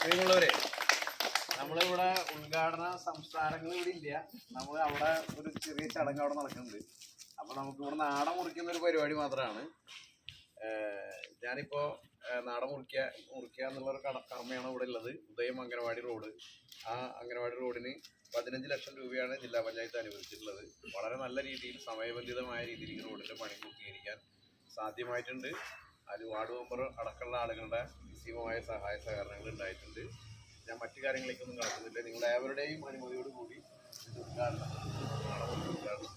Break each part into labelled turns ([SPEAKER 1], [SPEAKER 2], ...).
[SPEAKER 1] പ്രിയമുള്ളവരെ നമ്മളിവിടെ ഉദ്ഘാടന സംസ്ഥാനങ്ങൾ ഇവിടെ ഇല്ല. നമ്മൾ അവിടെ ഒരു ചെറിയ ചടങ്ങ് അവിടെ നടക്കുന്നുണ്ട്. അപ്പൊ നമുക്ക് ഇവിടെ നാടൻ മുറിക്കുന്ന ഒരു പരിപാടി മാത്രമാണ്. ഞാനിപ്പോ നാടൻ മുറിക്കുക മുറിക്കുക എന്നുള്ള ഒരു കട കർമ്മയാണ് ഇവിടെ ഉള്ളത്. ഉദയം അംഗനവാടി റോഡ്. ആ അംഗനവാടി റോഡിന് പതിനഞ്ച് ലക്ഷം രൂപയാണ് ജില്ലാ പഞ്ചായത്ത് അനുവദിച്ചിട്ടുള്ളത്. വളരെ നല്ല രീതിയിൽ സമയബന്ധിതമായ രീതിയിൽ റോഡിന്റെ പണി പൂർത്തീകരിക്കാൻ സാധ്യമായിട്ടുണ്ട്. അതിൽ വാർഡ് മെമ്പർ അടക്കമുള്ള ആളുകളുടെ നിസ്സീമമായ സഹായ സഹകരണങ്ങൾ ഉണ്ടായിട്ടുണ്ട്. ഞാൻ മറ്റു കാര്യങ്ങളിലേക്കൊന്നും കടക്കുന്നില്ല നിങ്ങൾ ഏവരുടെയും അനുമതിയോട് കൂടി ഇത് ഉദ്ഘാടനം കഴിച്ചിട്ട് ഉദ്ഘാടനം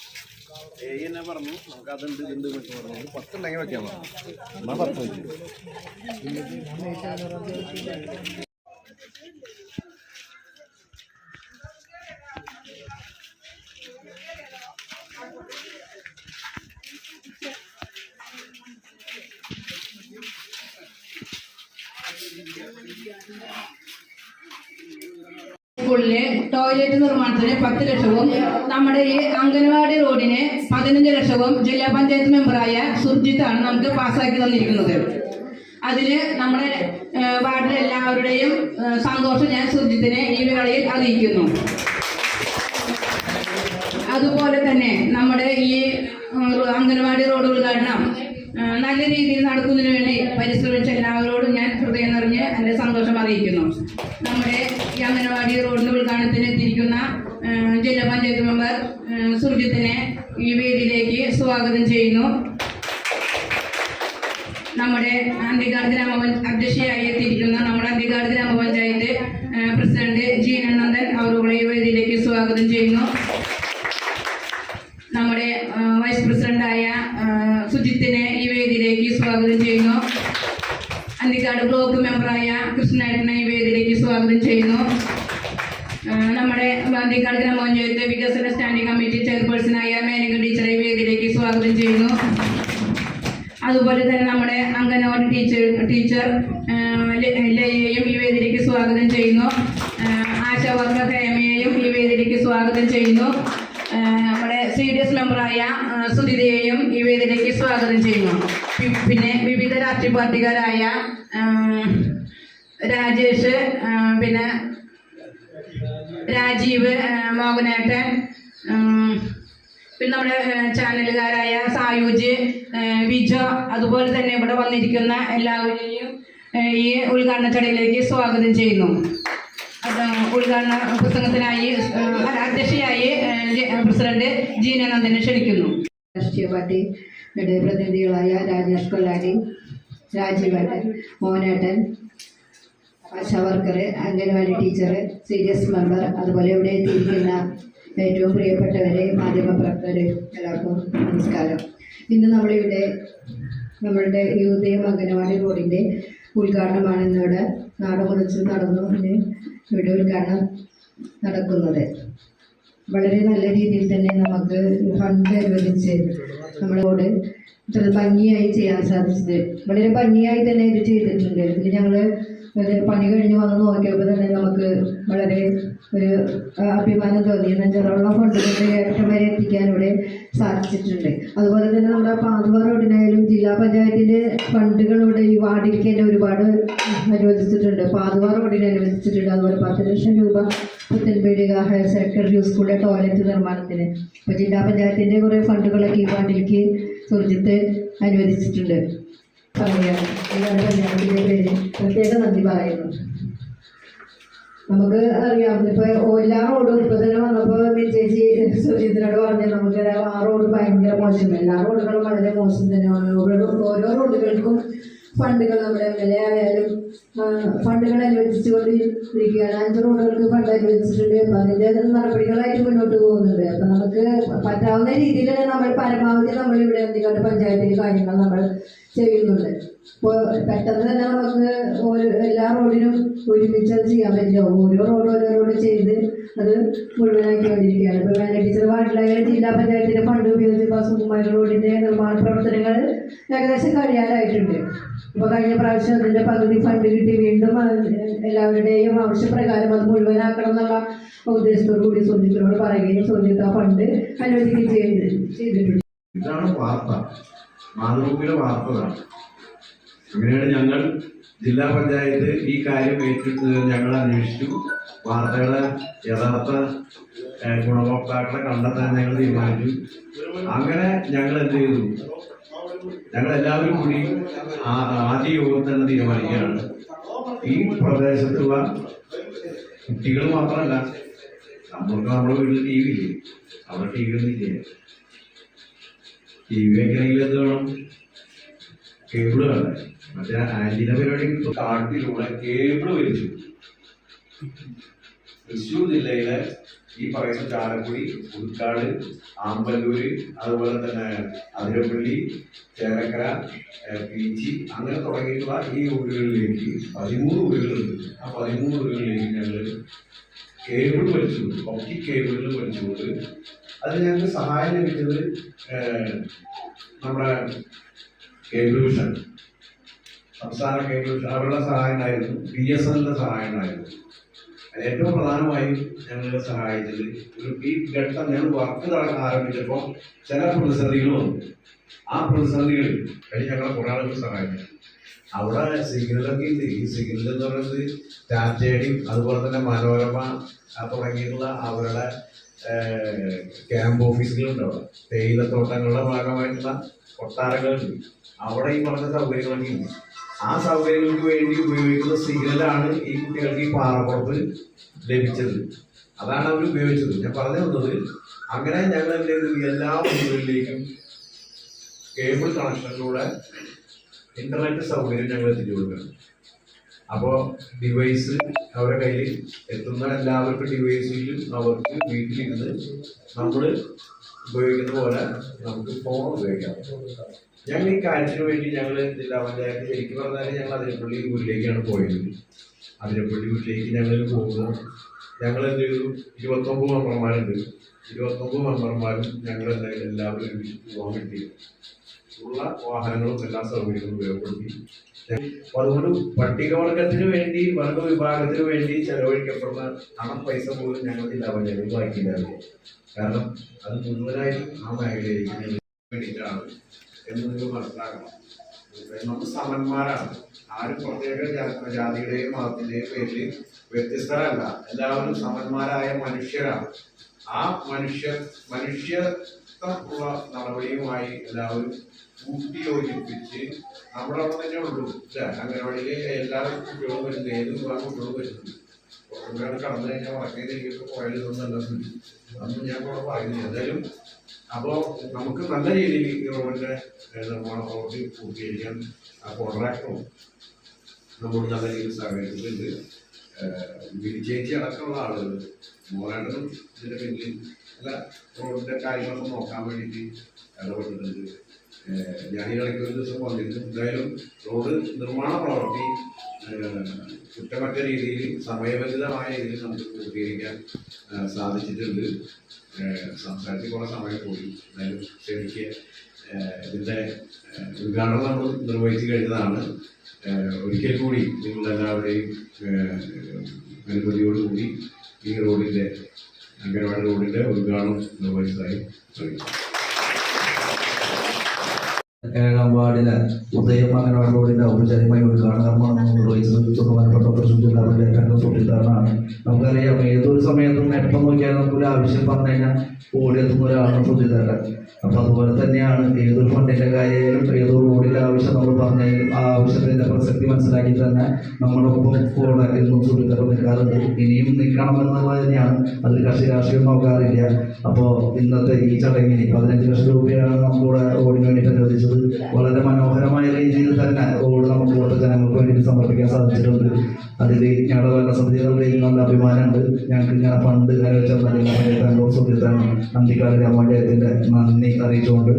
[SPEAKER 1] ഏയ് എന്നെ പറഞ്ഞു? നമുക്ക് അതുണ്ട് ഇതുണ്ട് എന്നൊക്കെ പറഞ്ഞു. പത്തുണ്ടെങ്കിൽ വെക്കാൻ പറഞ്ഞു എന്നാ പത്ത് വെച്ചു.
[SPEAKER 2] സ്കൂളിലെ ടോയ്ലറ്റ് നിർമ്മാണത്തിന് പത്ത് ലക്ഷവും നമ്മുടെ ഈ അംഗനവാടി റോഡിന് പതിനഞ്ച് ലക്ഷവും ജില്ലാ പഞ്ചായത്ത് മെമ്പറായ സുർജിത്താണ് നമുക്ക് പാസ്സാക്കി തന്നിരിക്കുന്നത്. അതിന് നമ്മുടെ വാർഡിലെ എല്ലാവരുടെയും സന്തോഷം ഞാൻ സുർജിത്തിനെ ഈ വേളയിൽ അറിയിക്കുന്നു. അതുപോലെ തന്നെ നമ്മുടെ ഈ അംഗൻവാടി റോഡ് ഉദ്ഘാടനം നല്ല രീതിയിൽ നടത്തുന്നതിന് വേണ്ടി പരിശ്രമിച്ച എല്ലാവരോടും ഹൃദയം എന്റെ സന്തോഷം അറിയിക്കുന്നു. നമ്മുടെ ഈ അംഗനവാടി റോഡിന്റെ ഉദ്ഘാടനത്തിന് എത്തിയിരിക്കുന്ന ജില്ലാ പഞ്ചായത്ത് മെമ്പർ സുർജിത്തിനെ ഈ വേദിയിലേക്ക് സ്വാഗതം ചെയ്യുന്നു. നമ്മുടെ അന്തികാട് ഗ്രാമപഞ്ച അധ്യക്ഷയായി എത്തിയിരിക്കുന്ന നമ്മുടെ അന്തികാട് ഗ്രാമപഞ്ചായത്ത് പ്രസിഡന്റ് പ്രസിഡന്റ് ജീനനന്ദൻ അവരുടെ ഈ വേദിയിലേക്ക് സ്വാഗതം ചെയ്യുന്നു. നമ്മുടെ വൈസ് പ്രസിഡന്റായ സുജിത്തിനെ ഈ വേദിയിലേക്ക് സ്വാഗതം ചെയ്യുന്നു. അന്തിക്കാട് ബ്ലോക്ക് മെമ്പറായ കൃഷ്ണേട്ടനെ ഈ വേദിയിലേക്ക് സ്വാഗതം ചെയ്യുന്നു. നമ്മുടെ അന്തിക്കാട് ഗ്രാമപഞ്ചായത്ത് വികസന സ്റ്റാൻഡിംഗ് കമ്മിറ്റി ചെയർപേഴ്സണായ മേനക ടീച്ചറെ വേദിയിലേക്ക് സ്വാഗതം ചെയ്യുന്നു. അതുപോലെ തന്നെ നമ്മുടെ അംഗനവാടി ടീച്ചർ ടീച്ചർ ലയയെയും ഈ വേദിയിലേക്ക് സ്വാഗതം ചെയ്യുന്നു. ആശാവർക്ക ഹേമയെയും ഈ വേദിയിലേക്ക് സ്വാഗതം ചെയ്യുന്നു. സി ഡി എസ് മെമ്പറായ സുധിതയെയും ഈ വേദിയിലേക്ക് സ്വാഗതം ചെയ്യുന്നു. പിന്നെ വിവിധ രാഷ്ട്രീയ പാർട്ടിക്കാരായ രാജേഷ് പിന്നെ രാജീവ് മോഹനേട്ടൻ പിന്നെ നമ്മുടെ ചാനലുകാരായ സായൂജ് വിജോ അതുപോലെ തന്നെ ഇവിടെ വന്നിരിക്കുന്ന എല്ലാവരെയും ഈ ഉദ്ഘാടന ചടങ്ങിലേക്ക് സ്വാഗതം ചെയ്യുന്നു. ഉദ്ഘാടന പ്രസംഗത്തിനായി അധ്യക്ഷയായി പ്രസിഡന്റ് ജീനനന്ദനെ ക്ഷണിക്കുന്നു.
[SPEAKER 3] രാഷ്ട്രീയ പാർട്ടിയുടെ പ്രതിനിധികളായ രാജേഷ് കൊല്ലാരി രാജീവേട്ടൻ മോഹനേട്ടൻ Asha anganwadi teacher serious member അതുപോലെ ഇവിടെ എത്തിയിരിക്കുന്ന ഏറ്റവും പ്രിയപ്പെട്ടവരെ മാധ്യമപ്രവർത്തകർ എല്ലാവർക്കും നമസ്കാരം. ഇന്ന് നമ്മളിവിടെ നമ്മളുടെ ഉദയം അംഗനവാടി റോഡിന്റെ ഉദ്ഘാടനമാണ് ഇന്നിവിടെ നാടുമുറിച്ച് നടന്നു. ഇന്ന് ഇവിടെ ഉദ്ഘാടനം നടക്കുന്നത്. വളരെ നല്ല രീതിയിൽ തന്നെ നമുക്ക് ഫണ്ട് അനുവദിച്ച് നമ്മളോട് ഇത്ര ഭംഗിയായി ചെയ്യാൻ സാധിച്ചത്. വളരെ ഭംഗിയായി തന്നെ ഇത് ചെയ്തിട്ടുണ്ട്. ഇതിൽ ഞങ്ങൾ ഒരു പണി കഴിഞ്ഞ് വന്ന് നോക്കിയപ്പോൾ തന്നെ നമുക്ക് വളരെ ഒരു അഭിമാനം തോന്നി. നെഞ്ചറുള്ള ഫണ്ടുകളുടെ ഏറ്റവും വരെ എത്തിക്കാൻ ഇവിടെ സാധിച്ചിട്ടുണ്ട്. അതുപോലെ തന്നെ നമ്മുടെ പാതുവ റോഡിനായാലും ജില്ലാ പഞ്ചായത്തിന്റെ ഫണ്ടുകൾ ഇവിടെ ഈ വാർഡിലേക്ക് തന്നെ ഒരുപാട് അനുവദിച്ചിട്ടുണ്ട്. പാതുവ റോഡിന് അനുവദിച്ചിട്ടുണ്ട്. അതുപോലെ പത്ത് ലക്ഷം രൂപ പുത്തൻപേടിക ഹയർ സെക്കൻഡറി സ്കൂളിലെ ടോയ്ലറ്റ് നിർമ്മാണത്തിന്. അപ്പോൾ ജില്ലാ പഞ്ചായത്തിന്റെ കുറേ ഫണ്ടുകളൊക്കെ ഈ വാർഡിലേക്ക് സുർജിത്ത് അനുവദിച്ചിട്ടുണ്ട്. പറയുകയാണ് എല്ലാവരും പ്രത്യേക നന്ദി പറയുന്നു. നമുക്ക് അറിയാം ഇപ്പോൾ എല്ലാ റോഡും ഇപ്പോൾ തന്നെ വന്നപ്പോൾ ചേച്ചി സുചിത്തിനോട് പറഞ്ഞു നമുക്ക് ആ റോഡ് ഭയങ്കര മോശം. എല്ലാ റോഡുകളും വളരെ മോശം തന്നെയാണ്. ഓരോ ഓരോ റോഡുകൾക്കും ഫണ്ടുകൾ നമ്മുടെ എം എൽ എ ആയാലും ഫണ്ടുകൾ അനുവദിച്ചുകൊണ്ട് ഇരിക്കുകയാണ് അഞ്ച് റോഡുകൾക്ക് ഫണ്ട് അനുവദിച്ചിട്ടുണ്ട്. അപ്പം അതിന്റെ നടപടികളായിട്ട് മുന്നോട്ട് പോകും നമുക്ക് പറ്റാവുന്ന രീതിയിൽ നമ്മൾ പരമാവധി നമ്മൾ ഇവിടെ എന്തിനാണ് പഞ്ചായത്തിലെ കാര്യങ്ങൾ നമ്മൾ ചെയ്യുന്നുണ്ട് പെട്ടെന്ന് തന്നെ നമുക്ക് ഒരു എല്ലാ റോഡിനും ഒരുമിച്ച് അത് ചെയ്യാൻ പറ്റില്ല. ഓരോ റോഡ് ഓരോ റോഡ് ചെയ്ത് അത് മുഴുവനാക്കിക്കൊണ്ടിരിക്കുകയാണ് ഇപ്പോൾ വേന ടീച്ചർ വാർഡിലായ ജില്ലാ പഞ്ചായത്തിന്റെ ഫണ്ട് ഉപയോഗിച്ച് ഇപ്പോൾ സുകുമാര നിർമ്മാണ പ്രവർത്തനങ്ങൾ ഏകദേശം കഴിയാനായിട്ടുണ്ട് ഇപ്പോൾ കഴിഞ്ഞ പ്രാവശ്യം അതിന്റെ പകുതി ഫണ്ട് കിട്ടി. വീണ്ടും എല്ലാവരുടെയും ആവശ്യപ്രകാരം അത് മുഴുവനാക്കണം എന്നുള്ള ഉദ്ദേശത്തോടു കൂടി സുജിത്തിനോട് പറയുകയും സുജിത്ത് ആ ഫണ്ട് അനുവദിക്കുകയും ചെയ്തിട്ടുണ്ട്.
[SPEAKER 1] ഇതാണ് വാർത്ത. മാതൃഭൂമിയുടെ വാർത്തതാണ്. അങ്ങനെയാണ് ഞങ്ങൾ ജില്ലാ പഞ്ചായത്ത് ഈ കാര്യം ഏറ്റെടുത്ത് ഞങ്ങൾ അന്വേഷിച്ചു. വാർത്തകളെ യഥാർത്ഥ ഗുണഭോക്താക്കളെ കണ്ടെത്താൻ ഞങ്ങൾ തീരുമാനിച്ചു. അങ്ങനെ ഞങ്ങൾ എന്ത് ചെയ്തു? ഞങ്ങൾ എല്ലാവരും കൂടി ആദ്യ യോഗം തന്നെ തീരുമാനിക്കുകയാണ്. ഈ പ്രദേശത്തുള്ള കുട്ടികൾ മാത്രമല്ല നമ്മൾക്ക് നമ്മുടെ വീട്ടിൽ ടി വി ഇല്ലേ? അവിടെ ടി വി ഒന്നും ഇല്ലേ? ടി വി വെക്കണമെങ്കിൽ എന്ത് വേണം? കേബിൾ വേണം മറ്റേ ആന്റിന പരിപാടി കാട്ടിലൂടെ കേബിൾ വലിച്ചു. തൃശ്ശൂർ ജില്ലയിലെ ഈ പറയുന്ന ചാലക്കുടി പുതുക്കാട് ആമ്പല്ലൂര് അതുപോലെ തന്നെ അതിരപ്പള്ളി ചേലക്കര ഏഹ്, പീച്ചി അങ്ങനെ തുടങ്ങിയിട്ടുള്ള ഈ ഊരുകളിലേക്ക് പതിമൂന്ന് ഊരുകളുണ്ട്. ആ പതിമൂന്ന് ഊരുകളിലേക്ക് ഞങ്ങൾ കേബിൾ വലിച്ചുകൊണ്ട് ഒപ്റ്റിക് കേബിളുകൾ വലിച്ചുകൊണ്ട് അത് ഞങ്ങൾക്ക് സഹായം ലഭിച്ചത് നമ്മുടെ കേബിൾ വിഷൻ സംസ്ഥാന കേബിൾ അവരുടെ സഹായം ഉണ്ടായിരുന്നു ബി എസ് എല്ലിന്റെ സഹായം ഉണ്ടായിരുന്നു അതിൽ ഏറ്റവും പ്രധാനമായും ഞങ്ങളെ സഹായിച്ചത് ഒരു ഈ ഘട്ടം ഞങ്ങൾ വർക്ക് നടക്കാൻ ആരംഭിച്ചപ്പോൾ ചില പ്രതിസന്ധികൾ വന്നു. ആ പ്രതിസന്ധികളിൽ കഴിഞ്ഞ ഞങ്ങളെ കുറേ ആളുകൾ സഹായിച്ചു അവിടെ സിഗ്നലൊക്കെ ഈ സിഗ്നൽ എന്ന് പറയുന്നത് ടാറ്റയുടെയും അതുപോലെ തന്നെ മനോരമ തുടങ്ങിയിട്ടുള്ള അവരുടെ ക്യാമ്പ് ഓഫീസുകളുണ്ട് അവിടെ. തേയിലത്തോട്ടങ്ങളുടെ ഭാഗമായിട്ടുള്ള കൊട്ടാരങ്ങളുണ്ട്. അവിടെ ഈ പറഞ്ഞ സൗകര്യങ്ങളൊക്കെ ആ സൗകര്യങ്ങൾക്ക് വേണ്ടി ഉപയോഗിക്കുന്ന സിഗ്നലാണ് ഈ കുട്ടികൾക്ക് ഈ പാറപ്പുറത്ത് ലഭിച്ചത്. അതാണ് അവർ ഉപയോഗിച്ചത്. ഞാൻ പറഞ്ഞു വന്നത് അങ്ങനെ ഞങ്ങൾ ചെയ്തു? എല്ലാ വീടുകളിലേക്കും കേബിൾ കണക്ഷനിലൂടെ ഇന്റർനെറ്റ് സൗകര്യം ഞങ്ങൾ എത്തിച്ചു കൊടുക്കണം. അപ്പോൾ ഡിവൈസ് അവരുടെ കയ്യിൽ എത്തുന്ന എല്ലാവർക്കും ഡിവൈസിലും അവർക്ക് വീട്ടിലിരുന്ന് നമ്മൾ ഉപയോഗിക്കുന്ന പോലെ നമുക്ക് ഫോൺ ഉപയോഗിക്കാം. ഞങ്ങൾ ഈ കാര്യത്തിന് വേണ്ടി ഞങ്ങൾ ജില്ലാ പഞ്ചായത്ത് ശരിക്കും പറഞ്ഞാൽ ഞങ്ങൾ അതിരപ്പള്ളി ഊരിലേക്കാണ് പോയത്. അതിരപ്പള്ളി ഊരിലേക്ക് ഞങ്ങൾ പോകുന്നു. ഞങ്ങൾ എന്ത് ചെയ്തു? ഇരുപത്തൊമ്പത് മെമ്പർമാരുണ്ട്. ഇരുപത്തൊമ്പത് മെമ്പർമാരും ഞങ്ങൾ എന്തായാലും എല്ലാവരും ഒരുമിച്ച് പോകാൻ വേണ്ടി ഉള്ള വാഹനങ്ങളും എല്ലാ സൗകര്യങ്ങളും ഉപയോഗപ്പെടുത്തി. അതുകൊണ്ട് പട്ടികവർഗത്തിന് വേണ്ടി വർഗ വിഭാഗത്തിന് വേണ്ടി ചെലവഴിക്കപ്പെടുന്ന പണം പൈസ പോലും ഞങ്ങൾ ജില്ലാ പഞ്ചായത്തിൽ വായിക്കില്ലായിരുന്നു കാരണം അത് മുഴുവനായിട്ടും ആ മേഖലയിലേക്ക് വേണ്ടിയിട്ടാണ്. എന്ന് നിങ്ങൾ മനസ്സിലാക്കണം. നമ്മൾ സമന്മാരാണ്. ആരും പ്രത്യേക ജാതിയുടെയും മതത്തിന്റെയും പേരിൽ വ്യത്യസ്തരല്ല. എല്ലാവരും സമന്മാരായ മനുഷ്യരാണ്. ആ മനുഷ്യ മനുഷ്യത്വമുള്ള നടപടിയുമായി എല്ലാവരും കൂട്ടിയോജിപ്പിച്ച് നമ്മുടെ അവിടെ തന്നെ ഉള്ളൂ. ഇല്ല അംഗനവാടിയിലെ എല്ലാ കുട്ടികളും വരുന്നത് ഏത് വിഭാഗം കുട്ടികളും വരുന്നുണ്ട് കുറച്ചുകൂടെ കടന്നു കഴിഞ്ഞാൽ വടക്കേ വടക്കേതിരിക്കൊക്കെ പോയാലൊന്നും നല്ല അന്ന് ഞാൻ കൂടെ പറയുന്നില്ല. എന്തായാലും അപ്പോൾ നമുക്ക് നല്ല രീതിയിൽ ഏഹ്, നിർമ്മാണ പ്രവൃത്തി പൂർത്തീകരിക്കാൻ ആ കോൺട്രാക്ടറും നമ്മുടെ നല്ല രീതിയിൽ സഹകരിച്ചിട്ടുണ്ട്. വിജയിച്ച് അടക്കമുള്ള ആളുകൾ. മോനാട്ടനും ഇതിന്റെ പിന്നിൽ അല്ല റോഡിന്റെ കാര്യങ്ങളൊക്കെ നോക്കാൻ വേണ്ടിയിട്ട് ഇടപെട്ടിട്ടുണ്ട്. ഈ ദിവസം വന്നിരുന്നു എന്തായാലും റോഡ് നിർമ്മാണ പ്രവൃത്തി ഏഹ്, കുറ്റമറ്റ രീതിയിൽ സമയബന്ധിതമായ രീതിയിൽ നമുക്ക് പൂർത്തീകരിക്കാൻ സാധിച്ചിട്ടുണ്ട്. സംസാരിച്ച് കുറേ സമയം പോയി. എന്തായാലും ശരിക്ക് ഇതിന്റെ ഉദ്ഘാടനം നമ്മൾ നിർവഹിച്ചു കഴിഞ്ഞതാണ്. ഒരിക്കൽ കൂടി നിങ്ങളെല്ലാവരുടെയും അനുമതിയോടുകൂടി ഈ റോഡിന്റെ അംഗനവാടി റോഡിന്റെ ഉദ്ഘാടനം നിർവഹിച്ചതായി അറിയിക്കുന്നു.
[SPEAKER 4] ഏഴാം വാർഡിന് ഉദയം റോഡിന്റെ ഔപചാരികമായി ഉദ്ഘാടന കർമ്മമാണ് നിർവഹിച്ചത് ബഹുമാനപ്പെട്ട നമുക്കറിയാം ഏതൊരു സമയത്തും എപ്പം നോക്കിയാൽ നമുക്കൊരു ആവശ്യം പറഞ്ഞു കഴിഞ്ഞാൽ ഓടിയെത്തുന്ന ഒരാളാണ് സുജിതേട്ടൻ അപ്പൊ അതുപോലെ തന്നെയാണ് ഏതൊരു ഫണ്ടിന്റെ കാര്യമായാലും ഏതൊരു റോഡിന്റെ ആവശ്യം നമ്മൾ പറഞ്ഞാലും ആ ആവശ്യത്തിന്റെ പ്രസക്തി മനസ്സിലാക്കി തന്നെ നമ്മളൊപ്പം കൂടെ എന്നും സുജിതേട്ടൻ നിൽക്കാറുണ്ട്. ഇനിയും നിൽക്കണം എന്നുള്ളത് തന്നെയാണ്. അതിൽ കർഷക രാഷ്ട്രീയം നോക്കാറില്ല അപ്പോൾ ഇന്നത്തെ ഈ ചടങ്ങിന് പതിനഞ്ച് ലക്ഷം രൂപയാണ് സാധിച്ചിട്ടുണ്ട്. അതിൽ ഞങ്ങളുടെ ഭരണസമിതികളുടെയും നല്ല അഭിമാനമുണ്ട്. ഞങ്ങൾക്ക് ഇങ്ങനെ ഫണ്ട് ജില്ലാ പഞ്ചായത്ത് സുഹൃത്താണ് അന്തിക്കാട് ഗ്രാമപഞ്ചായത്തിന്റെ നന്ദി അറിയിച്ചുകൊണ്ട്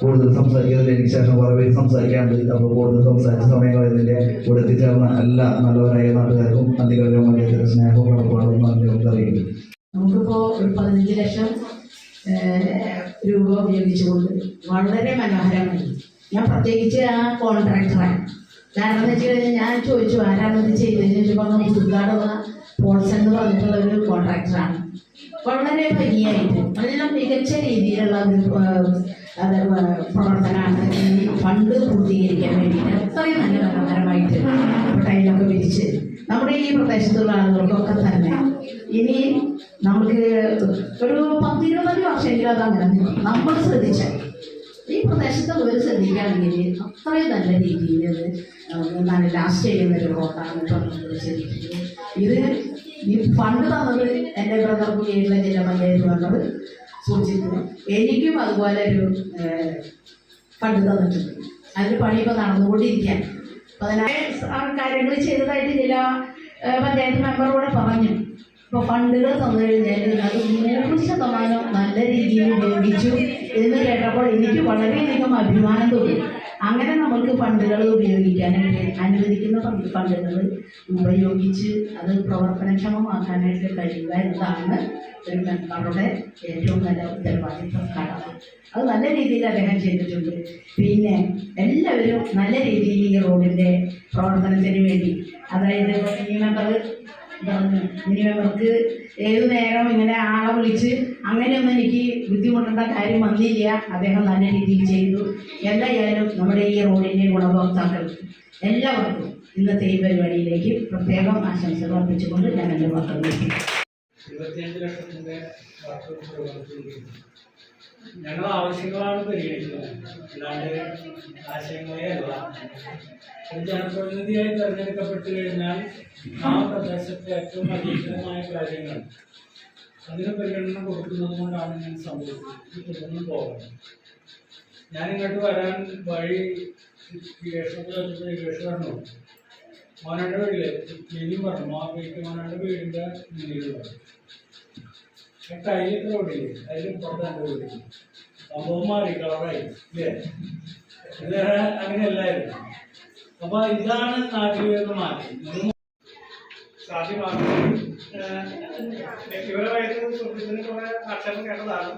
[SPEAKER 4] കൂടുതൽ സംസാരിക്കുന്നതിൽ എനിക്ക് ശേഷം കുറേ പേര് സംസാരിക്കാണ്ട് അപ്പോൾ കൂടുതൽ സംസാരിച്ച സമയങ്ങളിൽ ഇവിടെ എത്തിച്ചേർന്ന എല്ലാ നല്ലവരായ നാട്ടുകാർക്കും അന്തിക്കാട് ഗ്രാമപഞ്ചായത്തിന്റെ സ്നേഹവും കടപ്പാടും നന്ദി അറിയുന്നു
[SPEAKER 5] നമുക്കിപ്പോൾ ഒരു പതിനഞ്ച് ലക്ഷം രൂപ ഉപയോഗിച്ചുകൊണ്ട് വളരെ മനോഹരമായി ഞാൻ പ്രത്യേകിച്ച് ആ കോൺട്രാക്ടറാണ് കാരണം എന്ന് വെച്ച് കഴിഞ്ഞാൽ ഞാൻ ചോദിച്ചു ആരാണ് ഇത് ചെയ്തതെന്ന് ചോദിച്ചപ്പോൾ നമ്മൾ ഉദ്ഘാടന പോൾസ് എന്ന് പറഞ്ഞിട്ടുള്ള ഒരു കോൺട്രാക്ടറാണ് വളരെ ഭംഗിയായിട്ട് നല്ല മികച്ച രീതിയിലുള്ള അത് പ്രവർത്തനമാണ് ഈ ഫണ്ട് പൂർത്തീകരിക്കാൻ വേണ്ടിയിട്ട്. അത്രയും നല്ല മനോഹരമായിട്ട് ടൈലൊക്കെ വിരിച്ച് നമ്മുടെ ഈ പ്രദേശത്തുള്ള ആളുകൾക്കൊക്കെ തന്നെ ഇനി നമുക്ക് ഒരു പത്തിരുപത് വർഷമെങ്കിലും അത് അങ്ങനെ നമ്മൾ ശ്രദ്ധിച്ചാൽ ഈ പ്രദേശത്ത് ഒരു ശ്രദ്ധിക്കുകയാണെങ്കിൽ അത്രയും നല്ല രീതിയിൽ നല്ല ലാസ്റ്റ് ചെയ്യുന്ന ഒരു റോഡാണ് ശരിക്കും ഇത് ഈ ഫണ്ട് തന്നത് എന്റെ ബ്രദർക്ക് കീഴിലെ ജില്ല പഞ്ചായത്ത് പറഞ്ഞത് സൂചിപ്പിക്കുന്നു. എനിക്കും അതുപോലെ ഒരു ഫണ്ട് തന്നിട്ടുണ്ട്. അതിന് പണി ഇപ്പോൾ നടന്നുകൊണ്ടിരിക്കുകയാണ് അതിനായ കാര്യങ്ങൾ ചെയ്തതായിട്ട് ജില്ലാ പഞ്ചായത്ത് മെമ്പറോട് പറഞ്ഞു. ഇപ്പോൾ ഫണ്ടുകൾ തന്നു കഴിഞ്ഞാൽ അത് എനിക്ക് വളരെയധികം അഭിമാനം തോന്നി അങ്ങനെ നമ്മൾക്ക് ഫണ്ടുകൾ ഉപയോഗിക്കാനായിട്ട് അനുവദിക്കുന്ന ഫണ്ട് ഫണ്ടുകൾ ഉപയോഗിച്ച് അത് പ്രവർത്തനക്ഷമമാക്കാനായിട്ട് കഴിയുക എന്നതാണ് ഒരു മെമ്പറുടെ ഏറ്റവും നല്ല ഉത്തരവാദിത്വം കടമ അത് നല്ല രീതിയിൽ അദ്ദേഹം ചെയ്തിട്ടുണ്ട്. പിന്നെ എല്ലാവരും നല്ല രീതിയിൽ ഈ റോഡിന്റെ പ്രവർത്തനത്തിന് വേണ്ടി അതായത് ഈ മെമ്പർ ഇനി അവർക്ക് ഏതു നേരം ഇങ്ങനെ ആളെ വിളിച്ച് അങ്ങനെയൊന്നും എനിക്ക് ബുദ്ധിമുട്ടേണ്ട കാര്യം വന്നില്ല. അദ്ദേഹം നല്ല രീതിയിൽ ചെയ്തു. എന്തായാലും നമ്മുടെ ഈ റോഡിന്റെ ഗുണഭോക്താക്കൾ എല്ലാവർക്കും ഇന്നത്തെ ഈ പരിപാടിയിലേക്ക് പ്രത്യേകം ആശംസകൾ അർപ്പിച്ചുകൊണ്ട് ഞാൻ എന്റെ വാക്കുകൾ
[SPEAKER 6] ഞങ്ങൾ ആവശ്യങ്ങളാണ് പരിഗണിക്കുന്നത്. അല്ലാണ്ട് ആശയങ്ങളെ അല്ല. ഒരു ജനപ്രതിനിധിയായി തെരഞ്ഞെടുക്കപ്പെട്ടു കഴിഞ്ഞാൽ ആ പ്രദേശത്തെ ഏറ്റവും അധീക്ഷണമായ കാര്യങ്ങൾ അതിന് പരിഗണന കൊടുക്കുന്നത് കൊണ്ടാണ് ഞാൻ സംഭവിച്ചത്. ഇത് തുടർന്ന് പോകണം ഞാൻ ഇങ്ങോട്ട് വരാൻ വഴി പറഞ്ഞു മോനയുടെ വീട്ടിൽ ഇനിയും പറഞ്ഞു. ആ വീട്ടിൽ മോനയുടെ വീടിന്റെ പറഞ്ഞു ടൈലൊക്കെ റോഡില്ലേ അതിൽ പുറത്ത് എന്റെ വീട് സംഭവം മാറി കളറായി ഇത് അങ്ങനെയല്ലായിരുന്നു. അപ്പൊ ഇതാണ് നാട്ടിൽ വരുന്ന മാറ്റം. സാധ്യമാകുന്നത് വ്യക്തിപരമായിട്ട് ആക്ഷേപം കേട്ടതാണ്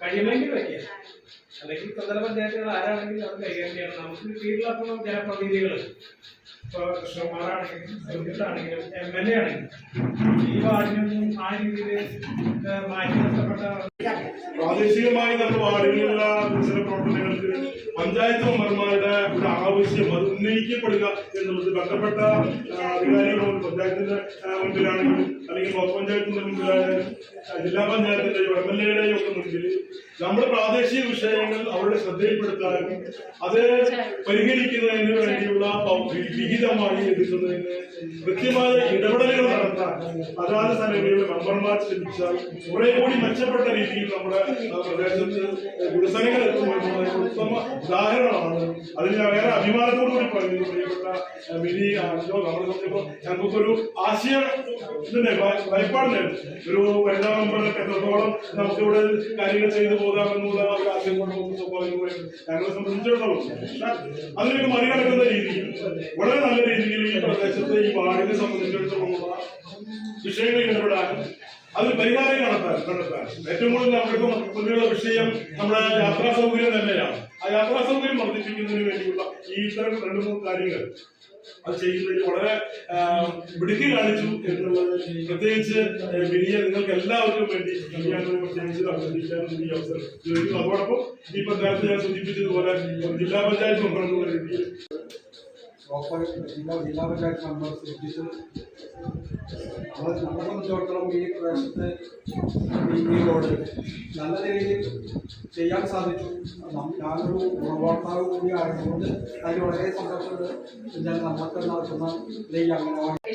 [SPEAKER 6] കഴിയുമെങ്കിൽ വയ്ക്കുക അല്ലെങ്കിൽ ത്രിതല ആരാണെങ്കിലും അത് കൈകാര്യം നമുക്ക് കീഴിലുള്ള ജനപ്രതിനിധികൾ ഇപ്പോൾ കൃഷ്ണകുമാറാണെങ്കിലും സുഹൃത്താണെങ്കിലും എം എൽ എ ആണെങ്കിലും ഈ വാർഡിനൊന്നും ആ രീതിയിൽ മാറ്റി നിർത്തപ്പെട്ട
[SPEAKER 7] പ്രാദേശികമായി നമ്മുടെ വാർഡുകളിലുള്ള വികസന പ്രവർത്തനങ്ങൾക്ക് പഞ്ചായത്ത് മെമ്പർമാരുടെ ഒരു ആവശ്യം അത് ഉന്നയിക്കപ്പെടുക എന്നുള്ളത് ബന്ധപ്പെട്ട അധികാരികളുടെ പഞ്ചായത്തിന്റെ മുമ്പിലാണെങ്കിലും അല്ലെങ്കിൽ ബ്ലോക്ക് പഞ്ചായത്തിന്റെ മുമ്പിലായാലും ജില്ലാ പഞ്ചായത്തിന്റെയോ എം എൽ എയുടെയോ ഒക്കെ മുമ്പിൽ നമ്മുടെ പ്രാദേശിക വിഷയങ്ങൾ അവരുടെ ശ്രദ്ധയിൽപ്പെടുത്താനും അത് പരിഹരിക്കുന്നതിന് വേണ്ടിയുള്ള വിഹിതമായി എടുക്കുന്നതിന് കൃത്യമായ ഇടപെടലുകൾ നടത്താൻ അതാത് സ്ഥലങ്ങളിലെ മെമ്പർമാർ ശ്രമിച്ചാൽ കുറെ കൂടി മെച്ചപ്പെട്ട രീതിയിൽ നമ്മുടെ പ്രദേശത്ത് വികസനങ്ങൾ എത്തുമ്പോൾ ഉത്തമ ഉദാഹരണമാണ്. അതിന് ഞാൻ വേറെ അഭിമാനത്തോടു കൂടി പ്രിയപ്പെട്ട മിനി ആണല്ലോ നമ്മൾ സംബന്ധിച്ചപ്പോൾ ഞങ്ങൾക്കൊരു ആശയ ഇതിന്റെ ഭയപ്പാടില്ലായിരുന്നു ഒരു വനിതാ മെമ്പർക്ക് എത്രത്തോളം നമുക്കിവിടെ കാര്യങ്ങൾ ചെയ്തു പോകാമെന്നുള്ള ഒരു ആശയം കൊണ്ട് നമുക്ക് സ്വാഭാവികമായും ഞങ്ങളെ സംബന്ധിച്ചിടത്തോളം. അതിനൊക്കെ മറികടക്കുന്ന രീതിയിൽ വളരെ നല്ല രീതിയിൽ ഈ പ്രദേശത്തെ ഈ വാർഡിനെ സംബന്ധിച്ചിടത്തോളമുള്ള വിഷയങ്ങളിൽ ഇടപെടാനും അത് പരിഹാരം കണ്ടെത്താൻ കണ്ടെത്താൻ ഏറ്റവും കൂടുതൽ നമ്മൾക്ക് മുന്നിലുള്ള വിഷയം നമ്മുടെ യാത്രാ സൗകര്യം തന്നെയാണ്. ആ യാത്രാ സൗകര്യം വർദ്ധിപ്പിക്കുന്നതിന് വേണ്ടിയുള്ള ഈ ഇത്തരം രണ്ടു മൂന്ന് കാര്യങ്ങൾ അത് ചെയ്യുന്നതിൽ വളരെ മിടുക്കി കാണിച്ചു എന്നുള്ളത് പ്രത്യേകിച്ച് വിനിയ നിങ്ങൾക്ക് എല്ലാവർക്കും വേണ്ടി ഞാൻ പ്രത്യേകിച്ച് അഭിനന്ദിക്കാൻ ഈ അവസരം ചോദിക്കുന്നു അതോടൊപ്പം ഈ പഞ്ചായത്ത് ഞാൻ സൂചിപ്പിച്ചതുപോലെ ജില്ലാ പഞ്ചായത്ത് മെമ്പർ രീതിയിൽ
[SPEAKER 8] ജില്ലാ പഞ്ചായത്ത് മെമ്പർ നമ്മൾ നമ്മളെ സംബന്ധിച്ചിടത്തോളം ഈ പ്രദേശത്തെ ഈ നല്ല രീതിയിൽ ചെയ്യാൻ സാധിച്ചു. ഞാനൊരു ഗുണഭോക്താവ് കൂടി ആയതുകൊണ്ട് അതിന് വളരെ സന്തോഷമുണ്ട്. ഞാൻ നമുക്ക് നടത്തുന്ന ഈ അംഗനവാടി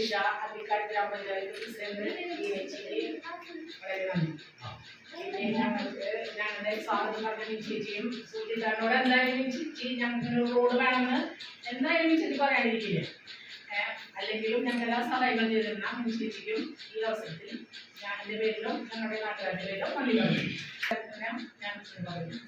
[SPEAKER 5] ഞങ്ങളുടെ സ്വാഗതം പറഞ്ഞ ചേച്ചിയും സൂചിതാനോട് എന്തായാലും ചേച്ചി ഞങ്ങൾക്ക് റോഡ് വേണമെന്ന് എന്തായാലും ചേച്ചി പറയാനിരിക്കില്ല? ഏഹ് അല്ലെങ്കിലും ഞങ്ങൾ എല്ലാ സഹായങ്ങൾ ചെയ്തിരുന്ന. മുൻസിപ്പിക്കും ഈ അവസരത്തിൽ ഞാൻ എന്റെ പേരിലും ഞങ്ങളുടെ നാട്ടുകാരുടെ പേരിലും നന്ദി പറഞ്ഞു ഞാൻ പറയുന്നു.